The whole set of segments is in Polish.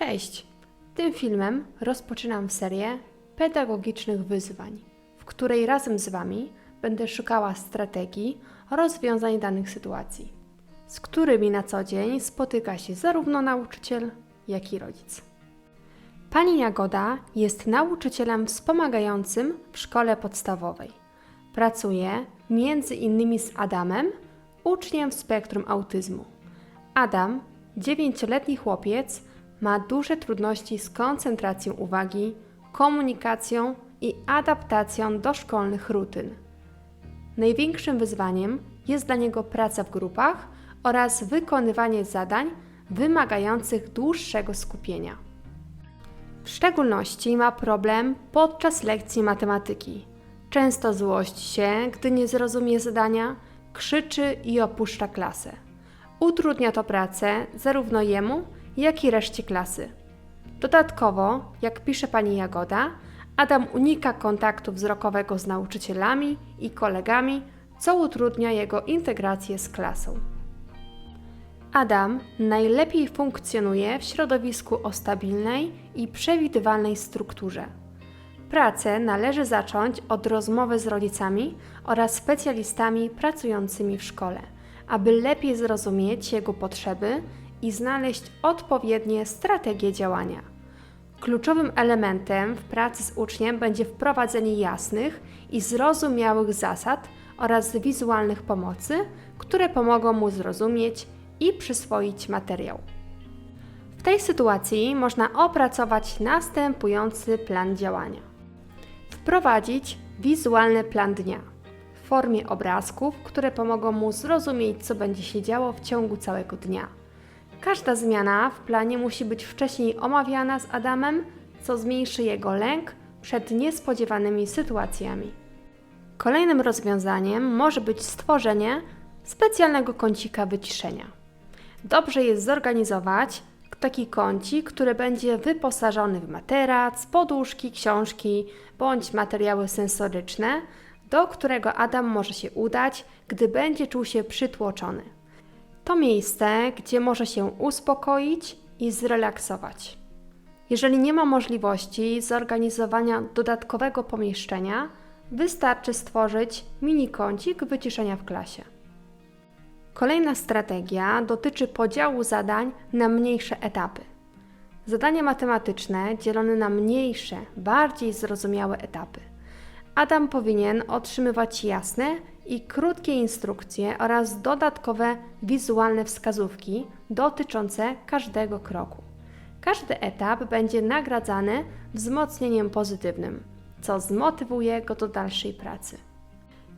Cześć! Tym filmem rozpoczynam serię pedagogicznych wyzwań, w której razem z Wami będę szukała strategii rozwiązań danych sytuacji, z którymi na co dzień spotyka się zarówno nauczyciel, jak i rodzic. Pani Jagoda jest nauczycielem wspomagającym w szkole podstawowej. Pracuje między innymi z Adamem, uczniem w spektrum autyzmu. Adam, dziewięcioletni chłopiec, ma duże trudności z koncentracją uwagi, komunikacją i adaptacją do szkolnych rutyn. Największym wyzwaniem jest dla niego praca w grupach oraz wykonywanie zadań wymagających dłuższego skupienia. W szczególności ma problem podczas lekcji matematyki. Często złości się, gdy nie zrozumie zadania, krzyczy i opuszcza klasę. Utrudnia to pracę zarówno jemu, jak i reszcie klasy. Dodatkowo, jak pisze pani Jagoda, Adam unika kontaktu wzrokowego z nauczycielami i kolegami, co utrudnia jego integrację z klasą. Adam najlepiej funkcjonuje w środowisku o stabilnej i przewidywalnej strukturze. Pracę należy zacząć od rozmowy z rodzicami oraz specjalistami pracującymi w szkole, aby lepiej zrozumieć jego potrzeby i znaleźć odpowiednie strategie działania. Kluczowym elementem w pracy z uczniem będzie wprowadzenie jasnych i zrozumiałych zasad oraz wizualnych pomocy, które pomogą mu zrozumieć i przyswoić materiał. W tej sytuacji można opracować następujący plan działania. Wprowadzić wizualny plan dnia w formie obrazków, które pomogą mu zrozumieć, co będzie się działo w ciągu całego dnia. Każda zmiana w planie musi być wcześniej omawiana z Adamem, co zmniejszy jego lęk przed niespodziewanymi sytuacjami. Kolejnym rozwiązaniem może być stworzenie specjalnego kącika wyciszenia. Dobrze jest zorganizować taki kącik, który będzie wyposażony w materac, poduszki, książki bądź materiały sensoryczne, do którego Adam może się udać, gdy będzie czuł się przytłoczony. To miejsce, gdzie może się uspokoić i zrelaksować. Jeżeli nie ma możliwości zorganizowania dodatkowego pomieszczenia, wystarczy stworzyć mini kącik wyciszenia w klasie. Kolejna strategia dotyczy podziału zadań na mniejsze etapy. Zadania matematyczne dzielone na mniejsze, bardziej zrozumiałe etapy. Adam powinien otrzymywać jasne i krótkie instrukcje oraz dodatkowe wizualne wskazówki dotyczące każdego kroku. Każdy etap będzie nagradzany wzmocnieniem pozytywnym, co zmotywuje go do dalszej pracy.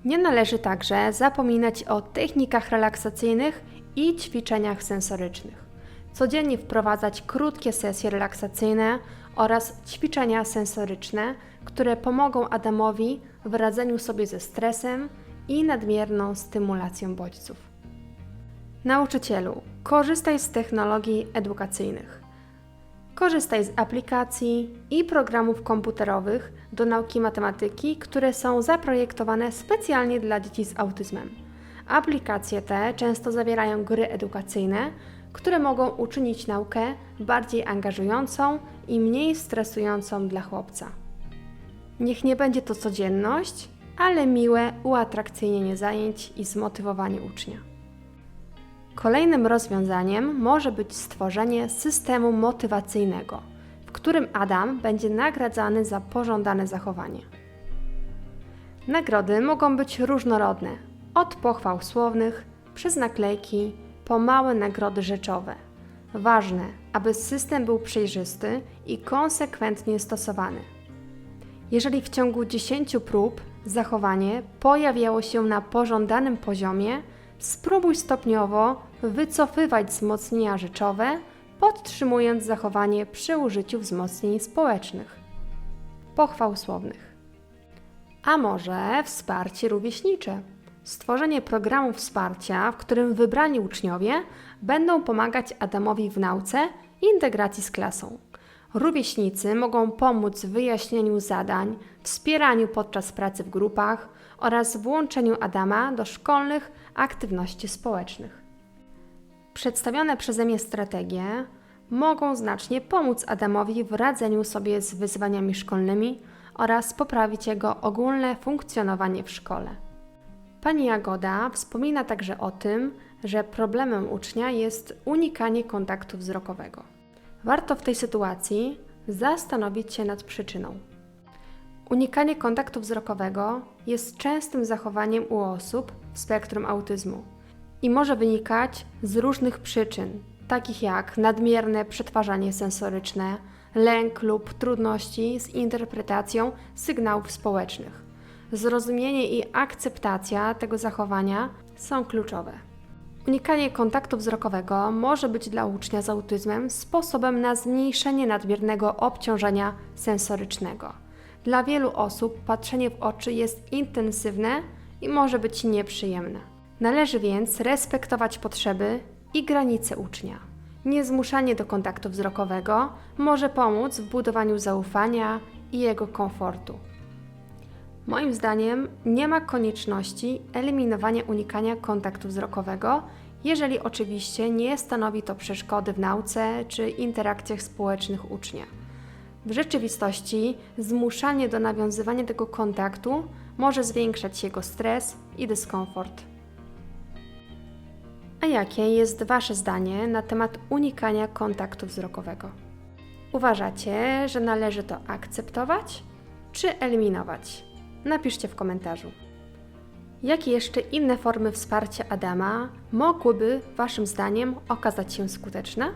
Nie należy także zapominać o technikach relaksacyjnych i ćwiczeniach sensorycznych. Codziennie wprowadzać krótkie sesje relaksacyjne oraz ćwiczenia sensoryczne, które pomogą Adamowi w radzeniu sobie ze stresem i nadmierną stymulacją bodźców. Nauczycielu, korzystaj z technologii edukacyjnych. Korzystaj z aplikacji i programów komputerowych do nauki matematyki, które są zaprojektowane specjalnie dla dzieci z autyzmem. Aplikacje te często zawierają gry edukacyjne, które mogą uczynić naukę bardziej angażującą i mniej stresującą dla chłopca. Niech nie będzie to codzienność, ale miłe uatrakcyjnienie zajęć i zmotywowanie ucznia. Kolejnym rozwiązaniem może być stworzenie systemu motywacyjnego, w którym Adam będzie nagradzany za pożądane zachowanie. Nagrody mogą być różnorodne, od pochwał słownych, przez naklejki, po małe nagrody rzeczowe. Ważne, aby system był przejrzysty i konsekwentnie stosowany. Jeżeli w ciągu 10 prób zachowanie pojawiało się na pożądanym poziomie, spróbuj stopniowo wycofywać wzmocnienia rzeczowe, podtrzymując zachowanie przy użyciu wzmocnień społecznych. Pochwał słownych. A może wsparcie rówieśnicze? Stworzenie programu wsparcia, w którym wybrani uczniowie będą pomagać Adamowi w nauce i integracji z klasą. Rówieśnicy mogą pomóc w wyjaśnieniu zadań, wspieraniu podczas pracy w grupach oraz włączeniu Adama do szkolnych aktywności społecznych. Przedstawione przeze mnie strategie mogą znacznie pomóc Adamowi w radzeniu sobie z wyzwaniami szkolnymi oraz poprawić jego ogólne funkcjonowanie w szkole. Pani Jagoda wspomina także o tym, że problemem ucznia jest unikanie kontaktu wzrokowego. Warto w tej sytuacji zastanowić się nad przyczyną. Unikanie kontaktu wzrokowego jest częstym zachowaniem u osób w spektrum autyzmu i może wynikać z różnych przyczyn, takich jak nadmierne przetwarzanie sensoryczne, lęk lub trudności z interpretacją sygnałów społecznych. Zrozumienie i akceptacja tego zachowania są kluczowe. Unikanie kontaktu wzrokowego może być dla ucznia z autyzmem sposobem na zmniejszenie nadmiernego obciążenia sensorycznego. Dla wielu osób patrzenie w oczy jest intensywne i może być nieprzyjemne. Należy więc respektować potrzeby i granice ucznia. Niezmuszanie do kontaktu wzrokowego może pomóc w budowaniu zaufania i jego komfortu. Moim zdaniem nie ma konieczności eliminowania unikania kontaktu wzrokowego, jeżeli oczywiście nie stanowi to przeszkody w nauce czy interakcjach społecznych ucznia. W rzeczywistości zmuszanie do nawiązywania tego kontaktu może zwiększać jego stres i dyskomfort. A jakie jest Wasze zdanie na temat unikania kontaktu wzrokowego? Uważacie, że należy to akceptować czy eliminować? Napiszcie w komentarzu. Jakie jeszcze inne formy wsparcia Adama mogłyby Waszym zdaniem okazać się skuteczne?